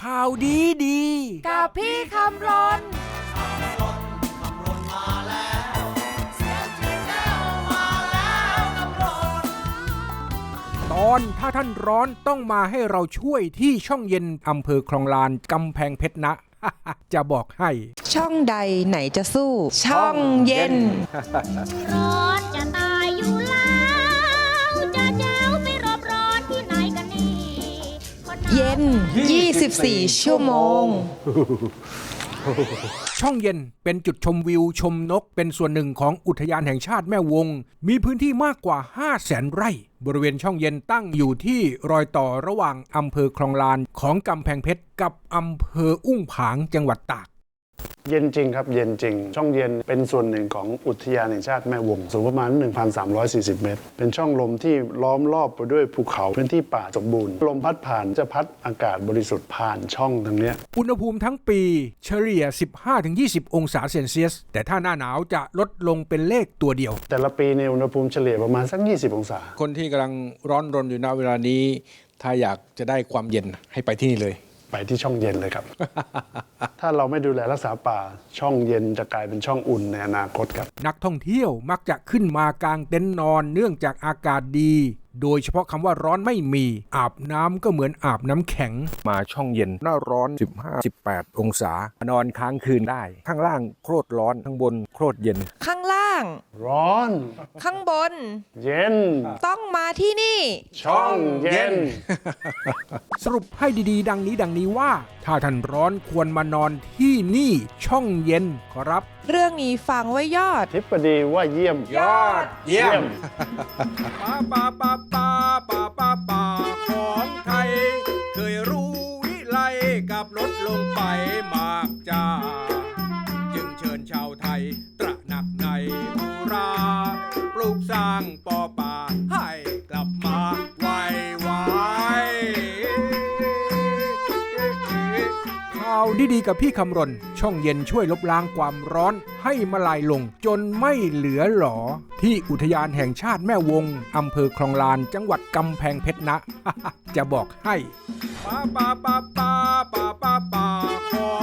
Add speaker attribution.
Speaker 1: ข่าวดีดี
Speaker 2: กับพี่คำรน
Speaker 1: ตอนถ้าท่านร้อนต้องมาให้เราช่วยที่ช่องเย็นอำเภอคลองลานกำแพงเพชรนะ จะบอกให้
Speaker 3: ช่องใดไหนจะสู้ ช่องเย็น
Speaker 4: ร้อน นหนาว
Speaker 3: เย็น24 ชั่วโมง
Speaker 1: ช่องเย็นเป็นจุดชมวิวชมนก เป็นส่วนหนึ่งของอุทยานแห่งชาติแม่วง มีพื้นที่มากกว่า 5 0 0แสนไร่ บริเวณช่องเย็นตั้งอยู่ที่รอยต่อระหว่างอำเภอคลองลานของกำแพงเพชรกับอำเภออุ้งผางจังหวัดตาก
Speaker 5: เย็นจริงครับ เย็นจริง ช่องเย็นเป็นส่วนหนึ่งของอุทยานแห่งชาติแม่วง สูงประมาณ 1,340 เมตร เป็นช่องลมที่ล้อมรอบไปด้วยภูเขาพื้นที่ป่าสมบูรณ์ ลมพัดผ่านจะพัดอากาศบริสุทธิ์ผ่านช่องตรงเนี้ย
Speaker 1: อุณหภูมิทั้งปีเฉลี่ย 15-20 องศาเซนเซียส แต่ถ้าหน้าหนาวจะลดลงเป็นเลขตัวเดียว
Speaker 5: แต่ละปีในยอุณหภูมิเฉลี่ยประมาณสัก 20 องศา
Speaker 1: คนที่กำลังร้อนรนอยู่ณเวลานี้ ถ้าอยากจะได้ความเย็นให้ไปที่นี่เลย
Speaker 5: ไปที่ช่องเย็นเลยครับ ถ้าเราไม่ดูแลรักษาป่าช่องเย็นจะกลายเป็นช่องอุ่นในอนาคตครับ
Speaker 1: นักท่องเที่ยวมักจะขึ้นมากางเต็นท์นอนเนื่องจากอากาศดี โดยเฉพาะคำว่าร้อนไม่มี อาบน้ำก็เหมือนอาบน้ำแข็ง มาช่องเย็นหน้าร้อน 15-18 องศา นอนค้างคืนได้ ข้างล่างโคตรร้อนข้างบนโคตรเย็น
Speaker 3: ข้างล่าง
Speaker 5: ร้อน
Speaker 3: ข้างบน
Speaker 5: เย็น
Speaker 3: ต้องมาที่นี่
Speaker 5: ช่องเย็น
Speaker 1: สรุปให้ดีๆ ดังนี้ดังนี้ว่า ถ้าท่านร้อนควรมานอนที่นี่ช่องเย็นครับ
Speaker 3: เรื่องนี้ฟังไว้ยอด
Speaker 5: ทิปดีว่าเยี่ยม
Speaker 1: ยอด เยี่ยม
Speaker 5: เยี่ยม
Speaker 1: ป่าป่าป่าป่าป่าป่าป่ ลูกสร้างปอป่าให้กลับมาไวไวข่าวดีๆกับพี่คำรณ ช่องเย็นช่วยลบล้างความร้อนให้มาลายลงจนไม่เหลือหลอ ที่อุทยานแห่งชาติแม่วง อำเภอคลองลานจังหวัดกำแพงเพชรนะ จะบอกให้ป้าป้าป้าป้าป้าป้าป้า